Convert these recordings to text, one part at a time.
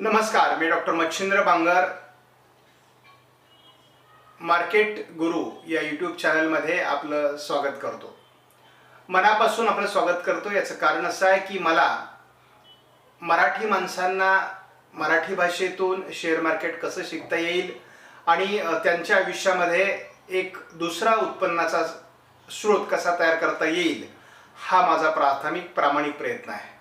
नमस्कार मी doctor Machhindra Bangar market गुरु या यूट्यूब चॅनलमध्ये आपलं स्वागत करतो. मनापासून आपलं स्वागत करतो. याचं कारण असं आहे की मला मराठी माणसांना मराठी भाषेतून शेअर मार्केट कसं शिकता येईल आणि त्यांच्या आयुष्यामध्ये एक दुसरा उत्पन्नाचा स्रोत कसा तयार करता येईल हा माझा प्राथमिक प्रामाणिक प्रयत्न आहे.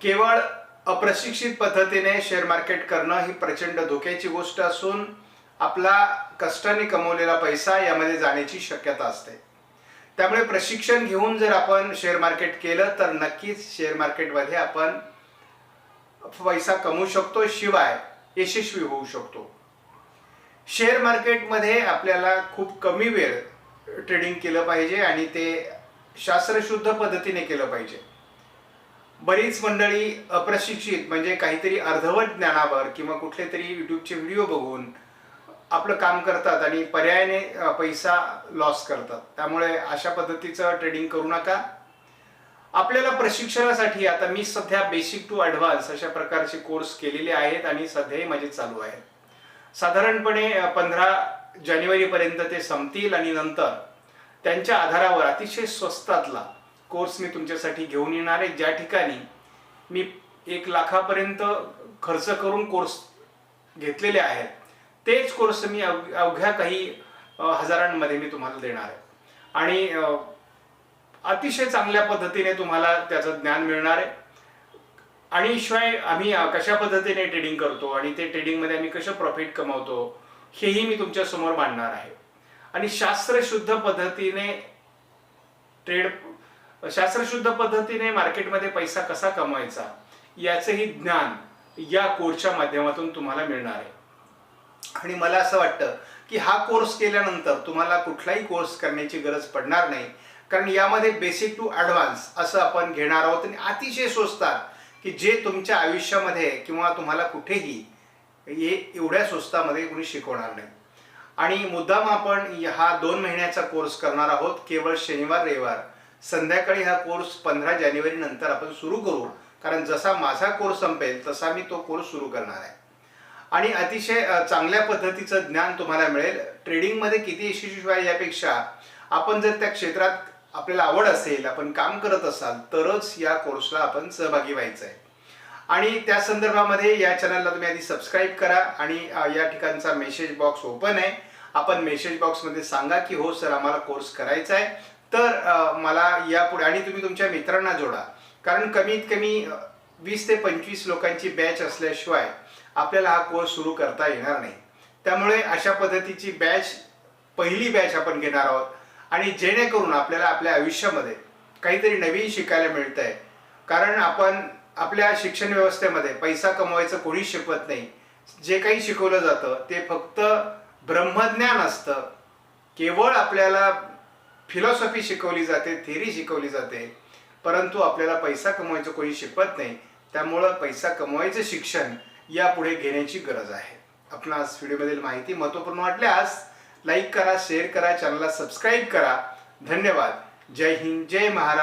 केवळ अप्रशिक्षित पद्धतीने शेअर मार्केट करणं ही प्रचंड धोक्याची गोष्ट असून आपला कष्टाने कमवलेला पैसा यामध्ये जाण्याची शक्यता असते. त्यामुळे प्रशिक्षण घेऊन जर आपण शेअर मार्केट केलं तर नक्कीच शेअर मार्केटमध्ये आपण पैसा कमवू शकतो. शिवाय यशस्वी होऊ शकतो. शेअर मार्केटमध्ये आपल्याला खूप कमी वेळ ट्रेडिंग केलं पाहिजे आणि ते शास्त्रशुद्ध पद्धतीने केलं पाहिजे. बरीच मंडळी अप्रशिक्षित म्हणजे काहीतरी अर्धवट ज्ञानावर किंवा कुठले तरी युट्यूबचे व्हिडिओ बघून आपलं काम करतात आणि पर्यायाने पैसा लॉस करतात. त्यामुळे अशा पद्धतीचं ट्रेडिंग करू नका. आपल्याला प्रशिक्षणासाठी आता मी सध्या बेसिक टू ॲडव्हान्स अशा प्रकारचे कोर्स केलेले आहेत आणि सध्याही माझे चालू आहेत. साधारणपणे पंधरा जानेवारीपर्यंत ते संपतील आणि नंतर त्यांच्या आधारावर अतिशय स्वस्तातला कोर्स मी तुमच्यासाठी घेऊन येणार आहे. ज्या ठिकाणी मी एक लाखापर्यंत खर्च करून कोर्स घेतलेले आहेत तेच कोर्स मी अव- अवघ्या काही हजारांमध्ये मी तुम्हाला देणार आहे. आणि अतिशय चांगल्या पद्धतीने तुम्हाला त्याचं ज्ञान मिळणार आहे. आणि शिवाय आम्ही कशा पद्धतीने ट्रेडिंग करतो आणि ते ट्रेडिंगमध्ये आम्ही कसं प्रॉफिट कमावतो हेही मी तुमच्यासमोर मांडणार आहे. आणि शास्त्रशुद्ध पद्धतीने ट्रेड शास्त्रशुद्ध पद्धतीने मार्केटमध्ये पैसा कसा कमवायचा याचंही ज्ञान या कोर्सच्या माध्यमातून तुम्हाला मिळणार आहे. आणि मला असं वाटतं की हा कोर्स केल्यानंतर तुम्हाला कुठलाही कोर्स करण्याची गरज पडणार नाही. कारण यामध्ये बेसिक टू ॲडव्हान्स असं आपण घेणार आहोत आणि अतिशय स्वस्तात की जे तुमच्या आयुष्यामध्ये किंवा तुम्हाला कुठेही हे एवढ्या स्वस्तामध्ये कोणी शिकवणार नाही. आणि मुद्दाम आपण हा दोन महिन्याचा कोर्स करणार आहोत केवळ शनिवार रविवार. संध्याकाळी हा कोर्स पंधरा जानेवारी नंतर आपण सुरू करू. कारण जसा माझा कोर्स संपेल तसा मी तो कोर्स सुरू करणार आहे. आणि अतिशय चांगल्या पद्धतीचं ज्ञान तुम्हाला मिळेल. ट्रेडिंगमध्ये किती यशस्वी व्हाल यापेक्षा आपण जर त्या क्षेत्रात आपल्याला आवड असेल आपण काम करत असाल तरच या कोर्सला आपण सहभागी व्हायचं आहे आणि त्या संदर्भामध्ये या चॅनलला तुम्ही आधी सबस्क्राईब करा आणि या ठिकाणचा मेसेज बॉक्स ओपन आहे. आपण मेसेज बॉक्समध्ये सांगा की हो सर आम्हाला कोर्स करायचा आहे तर मला यापुढे आणि तुम्ही तुमच्या मित्रांना जोडा. कारण कमीत कमी वीस ते पंचवीस लोकांची बॅच असल्याशिवाय आपल्याला हा कोर्स सुरू करता येणार नाही. त्यामुळे अशा पद्धतीची बॅच पहिली बॅच आपण घेणार आहोत. आणि जेणेकरून आपल्याला आपल्या आयुष्यामध्ये काहीतरी नवीन शिकायला मिळतं आहे कारण आपण आपल्या शिक्षण व्यवस्थेमध्ये पैसा कमवायचं कोणीच शिकवत नाही. जे काही शिकवलं जातं ते फक्त ब्रह्मज्ञान असतं. केवळ आपल्याला फिलॉसॉफी शिकवली जाते थेरी शिकवली जाते परंतु आपल्याला पैसा कमवायचं कोणी शिकवत नाही त्यामुळं पैसा कमवायचं शिक्षण यापुढे घेण्याची गरज आहे. आपणास व्हिडिओमधील माहिती महत्त्वपूर्ण वाटल्यास लाईक करा शेअर करा चॅनलला सबस्क्राईब करा. धन्यवाद. जय हिंद जय महाराज